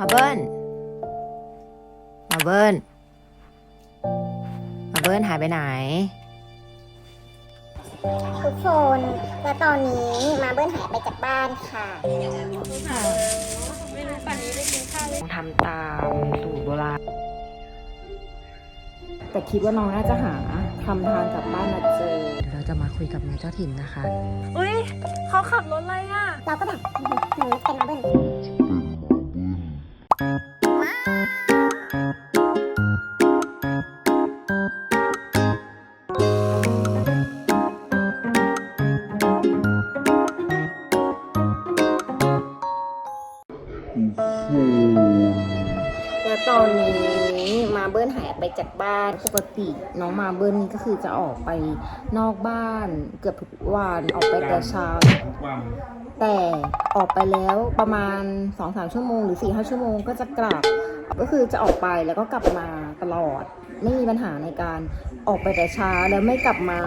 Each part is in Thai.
มาเบิ้ลมาเบิ้ลมาเบิ้ลหายไปไหน ทุกคนและตอนนี้มาเบิ้ลหายไปจากบ้านค่ะ ไม่รู้ป่านนี้ได้กินข้าวหรือทำตามสูตรโบราณ แต่คิดว่าน้องน่าจะหาทำทางกลับบ้านมาเจอ เดี๋ยวเราจะมาคุยกับแม่เจ้าถิ่นนะคะ อุ้ยเขาขับรถอะไรอะ เราก็แบบหนูเป็นมาเบิ้ล ไปจากบ้านปกติน้องมาเบิ้ลนี่ก็คือจะออกไปนอกบ้านเกือบทุกวันออกไปแต่เช้าแต่ออกไปแล้วประมาณ2อสชั่วโมงหรือ4ี่ห้าชั่วโมงก็จะกลับ ก็คือจะออกไปแล้วก็กลับมาตลอด ไม่มีปัญหาในการออกไปแต่เช้าแล้วไม่กลับมา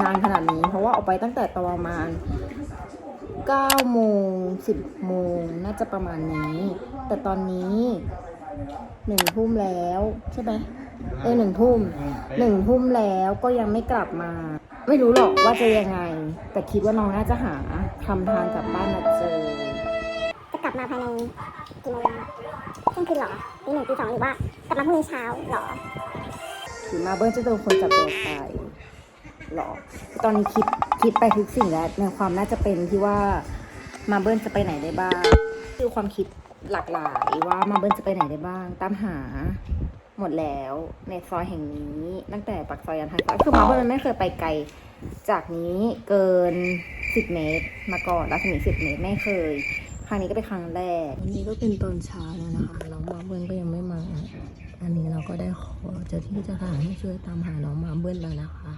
นานขนาดนี้ เพราะว่าออกไปตั้งแต่ประมาณ9โมง10โมงน่าจะประมาณนี้ แต่ตอนนี้ หนึ่งทุ่มแล้วใช่ไหมเออหนึ่งทุ่มหนึ่งทุ่มแล้วก็ยังไม่กลับมา ไม่รู้หรอกว่าจะยังไง แต่คิดว่าน้องน่าจะหาทำทางกลับบ้านมาเจอจะกลับมาภายในกี่โมงเที่ยงคืนเหรอตีหนึ่งตีสองหรือว่ากลับมาพรุ่งนี้เช้าเหรอหรือมาเบิ้ลจะโดนคนจับตัวไปหรอตอนนี้คิดคิดไปทุกสิ่งแล้วในความน่าจะเป็นที่ว่ามาเบิ้ลจะไปไหนได้บ้างคือความคิด หลากหลายว่ามาเบิ้ลจะไปไหนได้บ้าง ตามหาหมดแล้วในซอยแห่งนี้ ตั้งแต่ปากซอยยันท้ายซอยคือมาเบิ้ลมันไม่เคยไปไกล จากนี้เกิน10เมตร มาก่อนรัศมี10เมตรไม่เคย ครั้งนี้ก็เป็นครั้งแรกวันนี้ก็เป็นตอนเช้าแล้วนะคะน้องมาเบิ้ลก็ยังไม่มา อันนี้เราก็ได้ขอเจ้าที่เจ้าทางให้ช่วยตามหาน้องมาเบิ้ลแล้วนะคะ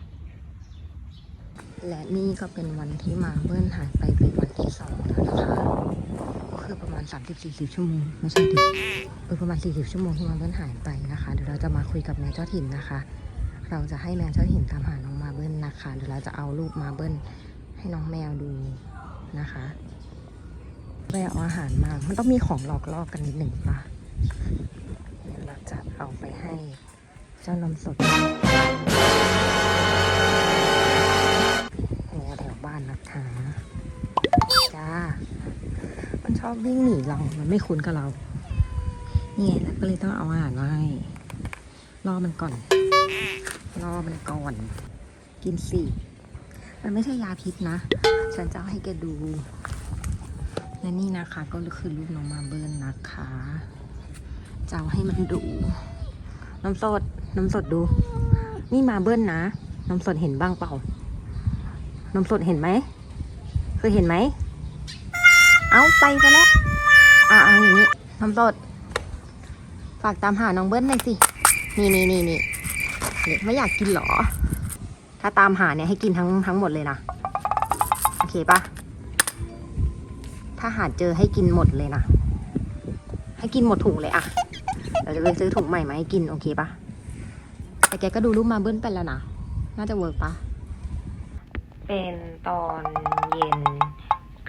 และนี่ก็เป็นวันที่มาเบิ้ลหายไปเป็นวันที่สองแล้วนะคะ ก็คือประมาณ 30-40 ชั่วโมงไม่ใช่ดิเออประมาณ 40 ชั่วโมงที่มาเบิ้ลหายไปนะคะ เดี๋ยวเราจะมาคุยกับแม่เจ้าถิ่นนะคะ เราจะให้แมวเจ้าถิ่นตามหาน้องมาเบิ้ลนะคะ เดี๋ยวเราจะเอารูปมาเบิ้ลให้น้องแมวดูนะคะไปเอาอาหารมา มันต้องมีของหลอกล่อกันนิดหนึ่งป่ะเดี๋ยวเราจะเอาไปให้เจ้านมสด อบวิ่งหนีเรา มันไม่คุ้นกับเรานี่ไงแล้วก็เลยต้องเอาอาหารมาให้รอมันก่อน รอมันก่อน กินสิมันไม่ใช่ยาพิษนะ ฉันจะให้แกดูและนี่นะคะก็คือรูปน้องมาเบิร์นนะคะจะเอาให้มันดู น้ำสด น้ำสดดู นี่มาเบิร์นนะ น้ำสดเห็นบ้างเปล่า น้ำสดเห็นไหมเคยเห็นไหม เอาไปซะแล้ว อะเอาอย่างนี้น้ำสดฝากตามหาน้องเบิร์นหน่อยสิ นี่นี่นี่นี่ไม่อยากกินหรอ ถ้าตามหาเนี่ยให้กินทั้งทั้งหมดเลยนะ โอเคปะถ้าหาเจอให้กินหมดเลยนะ ให้กินหมดถุงเลยอะเราจะไปซื้อถุงใหม่มาให้กินโอเคปะแต่แกก็ดูรูปมาเบิ้ลไปแล้วนะ น่าจะเวิร์กปะเป็นตอนเย็น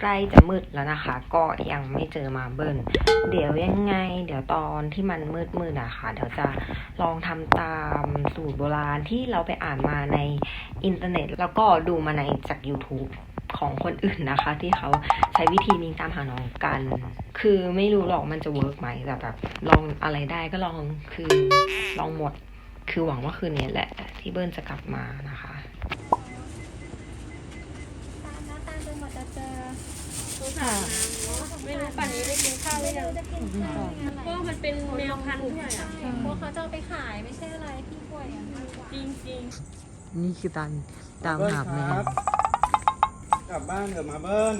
ใกล้จะมืดแล้วนะคะ ก็ยังไม่เจอมาเบิ้ลเดี๋ยวยังไง เดี๋ยวตอนที่มันมืดมืดอะค่ะ เดี๋ยวจะลองทำตามสูตรโบราณที่เราไปอ่านมาในอินเทอร์เน็ต แล้วก็ดูมาในจาก YouTube ของคนอื่นนะคะ ที่เขาใช้วิธีนี้ตามหาน้องกัน คือไม่รู้หรอกมันจะเวิร์กไหมแต่แบบลองอะไรได้ก็ลองคือลองหมด คือหวังว่าคืนนี้แหละ ที่เบิ้ลจะกลับมานะคะ จนกว่าจะเจอดูค่ะไม่รู้ป่านนี้ได้กินข้าวหรือยังเพราะมันเป็นแมวพันธุ์ด้วยอะเพราะเขาจะเอาไปขายไม่ใช่อะไรพี่กล้วยอะจริงจริงนี่คือตามตามหาแมวกลับบ้านเถอะมาเบิ้ล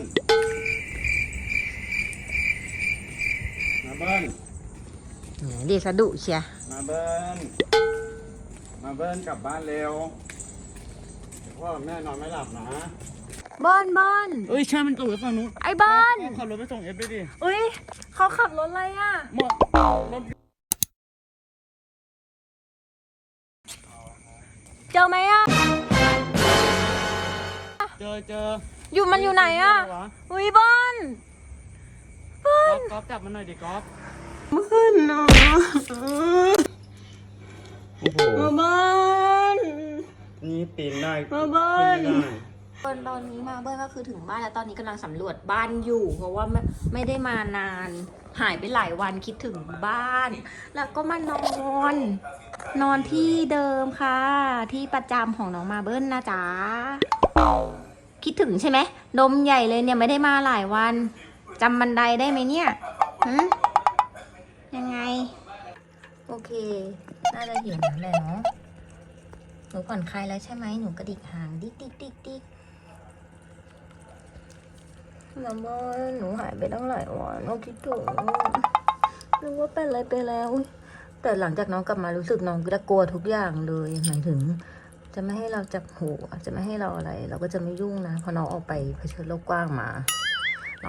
มาเบิ้ลแหมเรียกสะดุเชียมาเบิ้ลมาเบิ้ลกลับบ้านเร็วเพ่อกับแม่นอนไม่หลับนะ บอลบอลเอ้ยช่างมันตกไปฝั่งนู้นไอ้บอลขับรถไปส่งเอฟไปดิอุ้ยเขาขับรถอะไรอะ หมดรถเจอไหมอะ เจอเจออยู่มันอยู่ไหนอะวอุ้ยบอลก๊อฟก๊อฟจับมันหน่อยดิก๊อฟขึ้นเนาะโอ้โหมาบ้านนี่ปีนได้มาบ้านขึ้ไม่ได้ ตอนตอนนี้มาเบิ้ลก็คือถึงบ้านแล้วตอนนี้กำลังสำรวจบ้านอยู่ เพราะว่าไม่ไม่ได้มานาน หายไปหลายวันคิดถึงบ้าน แล้วก็มานอน นอนที่เดิมค่ะ ที่ประจำของน้องมาเบิ้ลนะจ๊ะคิดถึงใช่ไหมดมใหญ่เลยเนี่ยไม่ได้มาหลายวันจำบันไดได้ไหมเนี่ยฮะยังไง โอเค น่าจะเห็นแล้วแหละเนาะหนูผ่อนคลายแล้วใช่ไหมหนูกระดิกหาง ดิ๊กดิ๊กดิ๊กดิ๊ก มาม่าหนูหายไปตั้งหลายวันน้องคิดถึงนึกว่าเป็นอะไรไปแล้ว แต่หลังจากน้องกลับมารู้สึกน้องจะกลัวทุกอย่างเลยหมายถึง จะไม่ให้เราจับหัวจะไม่ให้เราอะไร เราก็จะไม่ยุ่งนะพราะน้องออกไปเผชิญโลกกว้างมา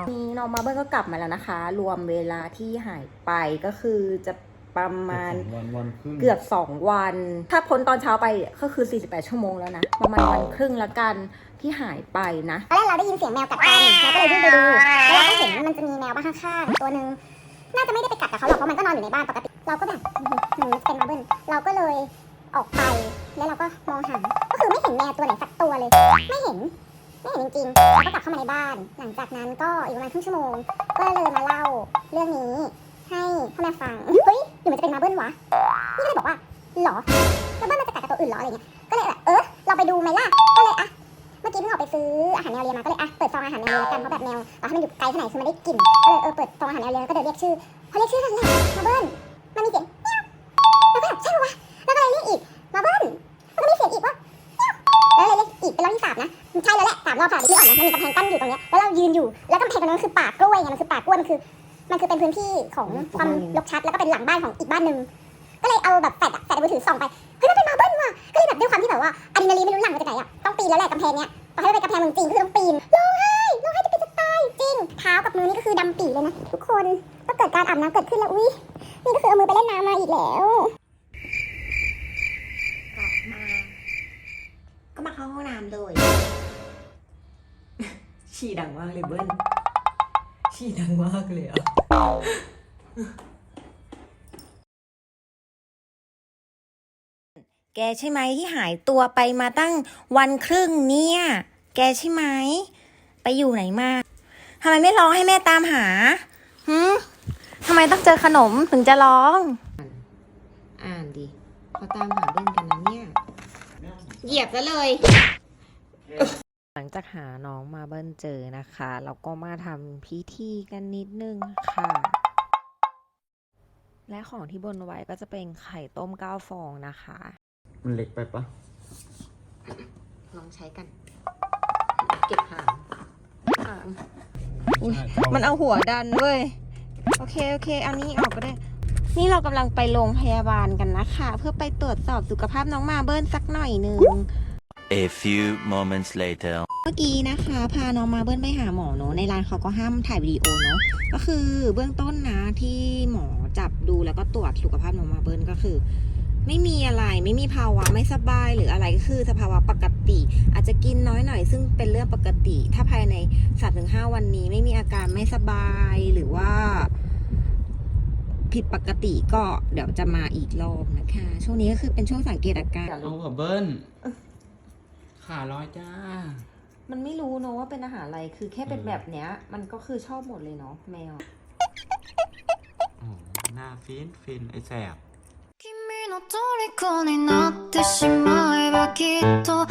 นี่น้องมาเบิ้ลก็กลับมาแล้วนะคะ รวมเวลาที่หายไปก็คือจะ ประมาณ วันวันครึ่งเกือบสองวัน ถ้าพ้นตอนเช้าไปก็คือ 48 ชั่วโมงแล้วนะ ประมาณวันครึ่งละกันที่หายไปนะ ตอนแรกเราได้ยินเสียงแมวกัดกันเราก็เลยวิ่งไปดูแล้วเราก็เห็นมันจะมีแมวบ้านข้างๆตัวหนึ่งน่าจะไม่ได้ไปกัดกับเขาหรอกเพราะมันก็นอนอยู่ในบ้านปกติ เราก็แบบอื้อหือมันเป็นมาเบิ้ลเราก็เลยออกไปแล้วเราก็มองหาก็คือไม่เห็นแมวตัวไหนสักตัวเลย ไม่เห็นไม่เห็นจริงๆเราก็กลับเข้ามาในบ้าน หลังจากนั้นก็อีกประมาณครึ่งชั่วโมง ก็เลยมาเล่าเรื่องนี้ ให้พ่อแม่ฟังเฮ้ยหรือมันจะเป็นมาเบิ้ลวะนี่ก็เลยบอกว่าหรอมาเบิ้ลมันจะกัดกับตัวอื่นหรออะไรเงี้ยก็เลยแบบเออเราไปดูไหมล่ะก็เลยอะเมื่อกี้เพิ่งออกไปซื้ออาหารแมวเลี้ยงมาก็เลยอะเปิดซองอาหารแมวเลี้ยงแล้วกันเพราะแบบแมวต่อให้มันอยู่ไกลแค่ไหนคือมันได้กลิ่นก็เลยเออเปิดซองอาหารแมวเลี้ยงก็เดินเรียกชื่อพอเรียกชื่อนั่นแหละมาเบิ้ลมันมีเสียงเมียวแล้วก็แบบใช่ปะวะแล้วก็เลยเรียกอีกมาเบิ้ลแล้วก็มีเสียงอีกว่าเมียวแล้วเลยเรียกอีกเป็นรอบที่สามนะใช่แล้วแหละสามรอบค่ะที่ออกนะมันมีกำแพงกั้นอยู่ตรงเนี้ยแล้วเรายืนอยู่แล้วกำแพงตรงนั้นคือป่ากล้วยไงมันคือป่ากล้วยมันคือ มันคือเป็นพื้นที่ของความรกชัดแล้วก็เป็นหลังบ้านของอีกบ้านหนึ่งก็เลยเอาแบบแฟลชอะแฟลชมือถือส่องไปเฮ้ยมันเป็นมาเบิ้ลว่ะก็เลยแบบด้วยความที่แบบว่าอะดรีนาลีนไม่รู้หลั่งมาจากไหนอะต้องปีนแล้วแหละกำแพงเนี้ยต่อให้เป็นกำแพงเมืองจีนก็คือต้องปีนร้องไห้ร้องไห้จะเป็นจะตายจริงเท้ากับมือนี่ก็คือดำปีเลยนะทุกคนก็เกิดการอาบน้ำเกิดขึ้นแล้วอุ้ยนี่ก็คือเอามือไปเล่นน้ำมาอีกแล้วกลับมาก็มาเข้าห้องน้ำเลยฉี่ดังมากเลยเบิ้ล ฉี่ดังมากเลยอะแกใช่ไหมที่หายตัวไปมาตั้งวันครึ่งเนี่ย แกใช่ไหม ไปอยู่ไหนมาทำไมไม่ร้องให้แม่ตามหาหืมทำไมต้องเจอขนมถึงจะร้อง อ่านดิเขาตามหาเบิ้ลกันนะเนี่ย เหยียบซะเลย หลังจากหาน้องมาเบิ้ลเจอนะคะแล้วก็มาทำพิธีกันนิดนึงค่ะ และของที่บนไว้ก็จะเป็นไข่ต้มเก้าฟองนะคะ มันเล็กไปปะลองใช้กัน เก็บหางหางอุ๊ยมันเอาหัวดันเว้ย โอเค โอเคเอานี้ออกก็ได้ นี่เรากำลังไปโรงพยาบาลกันนะคะ เพื่อไปตรวจสอบสุขภาพน้องมาเบิ้ลสักหน่อยหนึ่ง A few moments later. เมื่อกี้นะคะ พาน้องมาเบิ้ลไปหาหมอเนอะในร้านเขาก็ห้ามถ่ายวิดีโอเนอะก็คือเบื้องต้นนะที่หมอจับดูแล้วก็ตรวจสุขภาพน้องมาเบิ้ลก็คือ ไม่มีอะไรไม่มีภาวะไม่สบายหรืออะไรก็คือสภาวะปกติ อาจจะกินน้อยหน่อย ซึ่งเป็นเรื่องปกติ ถ้าภายใน3-5วันนี้ไม่มีอาการไม่สบายหรือว่าผิดปกติก็เดี๋ยวจะมาอีกรอบนะคะ ช่วงนี้ก็คือเป็นช่วงสังเกตอาการเอากับเบิ้ล ขาลอยจ้า มันไม่รู้เนอะว่าเป็นอาหารอะไร คือแค่เป็นแบบเนี้ย มันก็คือชอบหมดเลยเนาะแมว อ๋อ หน้าฟินฟินไอแสบ 君の虜になってしまえばきっと